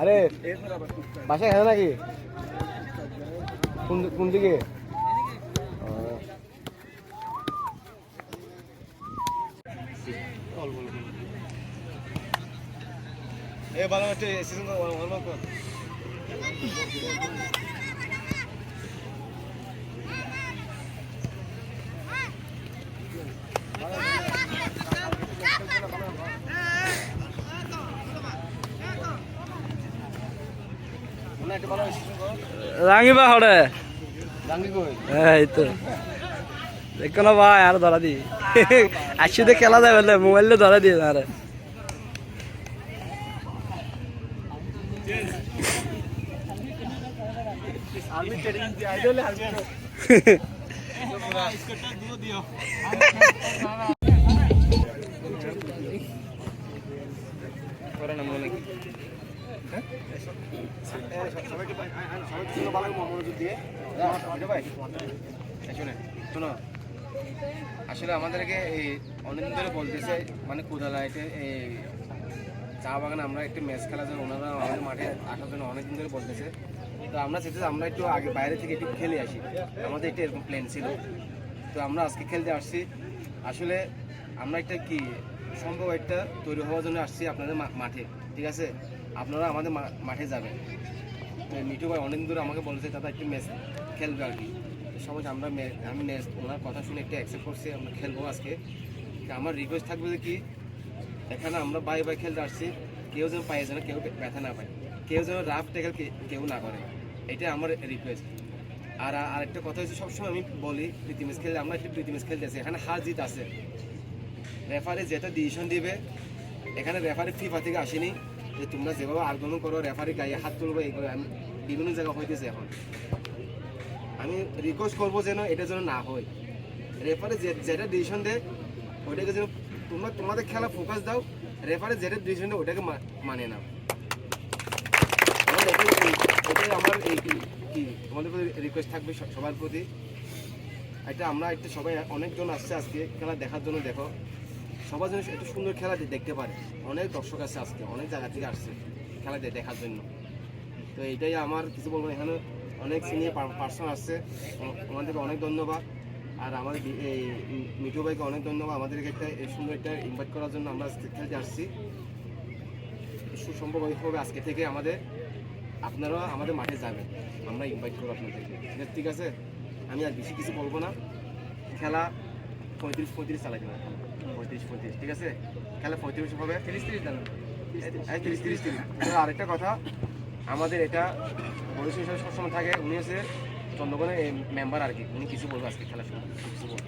আরে বাসায় খেলে নাকি কোন কোন দিকে। এ ভালো একটা সিজন ভালো কর। একটা ভালো সিজন কর। রাঙিবা হড়ে এই তো। দেখো না ভাই আর ধরা দি। আসছে খেলা যায় বলে মোবাইলে ধরা দিয়ে আরে আমি ট্রেনিং দি সবাইকে সবাইকে শুনো আসলে আমাদেরকে এই অনেকদিন ধরে বলতেছে মানে কোদালাইতে এই চা বাগানে আমরা একটু ম্যাচ খেলার জন্য ওনারা আমাদের মাঠে আসার জন্য অনেকদিন ধরে বলতেছে। তো আমরা চেয়েছি আমরা একটু আগে বাইরে থেকে একটু খেলে আসি। আমাদের একটা এরকম প্ল্যান ছিল। তো আমরা আজকে খেলতে আসছি। আসলে আমরা একটা কি সম্ভব একটা তৈরি হওয়ার জন্য আসছি আপনাদের মাঠে, ঠিক আছে? আপনারা আমাদের মাঠে যাবেন। তো মিঠু ভাই অনেক ধরে আমাকে বলেছে, দাদা, একটু ম্যাচ খেলবে আর কি? সবাই আমরা আমি ম্যাচ ওনার কথা শুনে একটু অ্যাকসেপ্ট করছি, আমরা খেলব আজকে। আমার রিকোয়েস্ট থাকবে যে কি, এখানে আমরা বাই বাই খেলতে আসছি। কেউ যেন পায়ে যেন কেউ ব্যথা না পায়। কেউ যেন রাফ টেকেল কেউ না করে। এটা আমার রিকোয়েস্ট আর আরেকটা কথা হচ্ছে, সবসময় আমি বলি প্রীতি ম্যাচ খেলতে আমরা প্রীতি ম্যাচ খেলতে আছি। এখানে হার জিত আছে। রেফারি যেটা ডিসিশন দিবে, এখানে রেফারি ফিফা থেকে আসেনি। যে তোমরা যেভাবে আন্দোলন করো রেফারি গায়ে হাত তুলবে, এই করে আমি বিভিন্ন জায়গা হইতেছে এখন। আমি রিকোয়েস্ট করব যেন এটা যেন না হয়। রেফারি যেটা ডিসিশন দেয়, ওইটাকে যেন তোমরা তোমাদের খেলা ফোকাস দাও। রেফারি যেটা ডিসিশন দেয় ওটাকে মা- মানে নাও। এই- আমার এই কি তোমাদের প্রতি রিকোয়েস্ট থাকবে সবার প্রতি। এটা আমরা একটা সবাই অনেকজন আসছে আজকে খেলা দেখার জন্য, দেখো। সবার জন্য একটু সুন্দর খেলা দেখতে পারে। অনেক দর্শক আছে আজকে, অনেক জায়গা থেকে আসছে খেলা দেখার জন্য। তো এইটাই আমার কিছু বলব এখানে অনেক সিনিয়র পার্সন আসছে। ওনাদেরকে অনেক ধন্যবাদ। আর আমার এই মিঠু ভাইকে অনেক ধন্যবাদ। আমাদেরকে একটা এই সুন্দর একটা ইনভাইট করার জন্য আমরা খেলতে আসছি। সুসম্ভব হবে আজকে থেকে আমাদের। আপনারাও আমাদের মাঠে যাবেন। আমরা ইনভাইট করব আপনাদেরকে। ঠিক- ঠিক আছে? আমি আর বেশি কিছু বলব না। খেলা পঁয়ত্রিশ পঁয়ত্রিশ চালাইতে হবে পঁয়ত্রিশ পঁয়ত্রিশ। ঠিক আছে? খেলা পঁয়ত্রিশ হবে। তিরিশ তিরিশ দাম তিরিশ তিরিশ। তিরিশ আর আরেকটা কথা। আমাদের এটা বরিশ হিসাবে সবসময় থাকে। উনি হচ্ছে চন্দ্রকোণের মেম্বার আর কি। উনি কিছু বলব আজকে খেলার সময় কিছু বলব।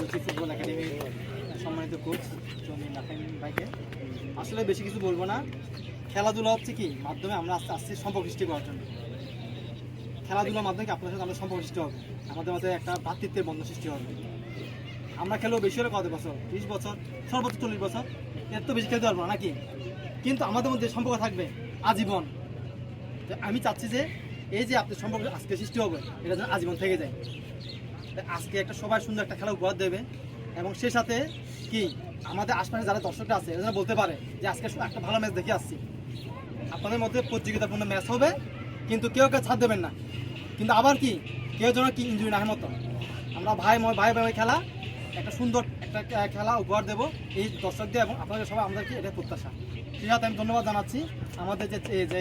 বলছি ফুটবল একাডেমির সম্মানিত কোচ জমির নাফিম ভাইকে। আসলে বেশি কিছু বলব না। খেলাধুলা হচ্ছে কি? মাধ্যমে আমরা আস্তে আস্তে সম্পর্ক সৃষ্টি করার জন্য। খেলাধুলার মাধ্যমে আপনার সাথে আমাদের সম্পর্ক সৃষ্টি হবে? আমাদের মধ্যে একটা ভ্রাতৃত্বের বন্ধন সৃষ্টি হবে। আমরা খেলেও বেশি হলে কত বছর? ত্রিশ বছর? সর্বোচ্চ চল্লিশ বছর? এর তো বেশি খেলতে পারব না নাকি? কিন্তু আমাদের মধ্যে সম্পর্ক থাকবে আজীবন। আমি চাচ্ছি যে এই যে আপনার সম্পর্ক আজকে সৃষ্টি হবে, এটা যেন আজীবন থেকে যায়। আজকে একটা সবাই সুন্দর একটা খেলা উপহার দেবে। এবং সেই সাথে কি, আমাদের আশপাশে যারা দর্শকরা আছে যেন বলতে পারে যে আজকে একটা ভালো ম্যাচ দেখে আসছি। আপনাদের মধ্যে প্রতিযোগিতাপূর্ণ ম্যাচ হবে, কিন্তু কেউ কেউ ছাড় দেবেন না। কিন্তু আবার কি, কেউ যেন কি ইঞ্জুরি না মতো। আমরা ভাই ভাই ভাই খেলা, একটা সুন্দর একটা খেলা উপহার দেবো এই দর্শকদের এবং আপনাদের সবাই আমাদেরকে এটা প্রত্যাশা। ঠিক আছে আমি ধন্যবাদ জানাচ্ছি আমাদের যে যে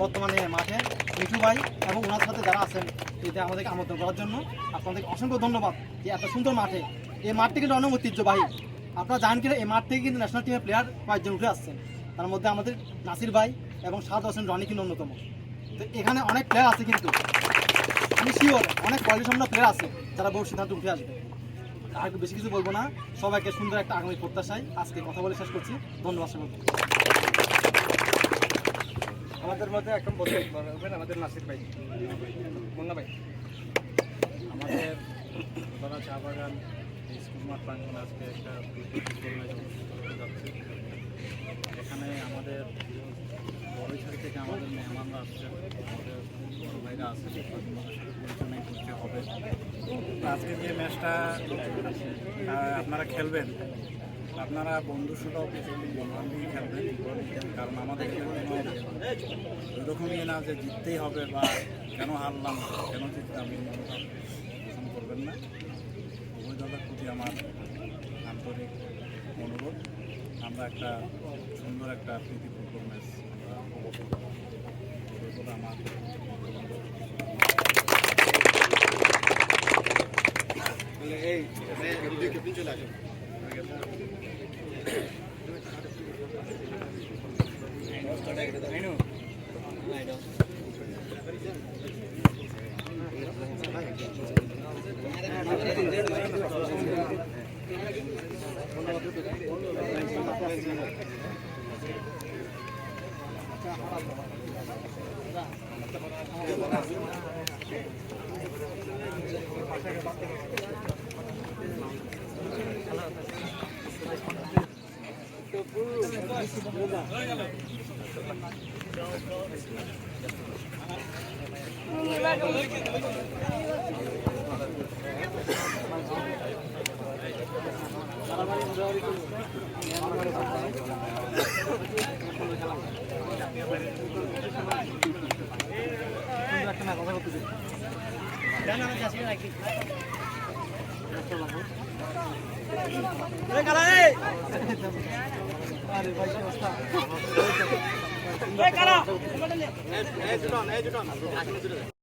বর্তমানে মাঠে মিঠু ভাই এবং ওনার সাথে যারা আছেন, এতে আমাদেরকে আমন্ত্রণ করার জন্য আপনাদেরকে অসংখ্য ধন্যবাদ যে এত সুন্দর মাঠে এই মাঠটি কিন্তু অনেক ঐতিহ্যবাহী আপনারা জানেন কিনা এই মাঠ থেকে কিন্তু ন্যাশনাল টিমের প্লেয়ার কয়েকজন উঠে আসছেন। তার মধ্যে আমাদের নাসির ভাই এবং সাদ হোসেন, রনি কিন্তু অন্যতম। তো এখানে অনেক প্লেয়ার আছে কিন্তু। আমি শিওর অনেক কোয়ালিটি সম্পন্ন প্লেয়ার আছে যারা বহু সিদ্ধান্ত উঠে আসবে। আর বেশি কিছু বলব না। সবাইকে সুন্দর একটা আগামী প্রত্যাশায় আজকে কথা বলে শেষ করছি। ধন্যবাদ সকলকে। আমাদের মধ্যে এখন বলতে আমাদের নাসির ভাই। মুন্না ভাই। আমাদের চা বাগান স্কুল মাঠ আজকে একটা ফুটবল ম্যাচ অনুষ্ঠিত হতে যাচ্ছে এখানে আমাদের আসছেন, আমাদের বড় ভাইরা আছেন পরিচালনায় করতে হবে। আজকে যে ম্যাচটা আপনারা খেলবেন, আপনারা বন্ধু সুলভ মনোরঞ্জনই খেলবেন কারণ আমাদের এখানে ওইরকমই না যে জিততেই হবে বা কেন হারলাম, কেন জিতলাম করবেন না। উভয় প্রতি আমার আন্তরিক অনুরোধ। আমরা একটা সুন্দর একটা প্রীতিপূর্ণ ম্যাচ আমরা করব এই বলে আমার তাহলে এই ভিডিও ক্লিপিং চলে আসো সুন্দর একটা না কথা বলতেছি আরে ভাই কি অবস্থা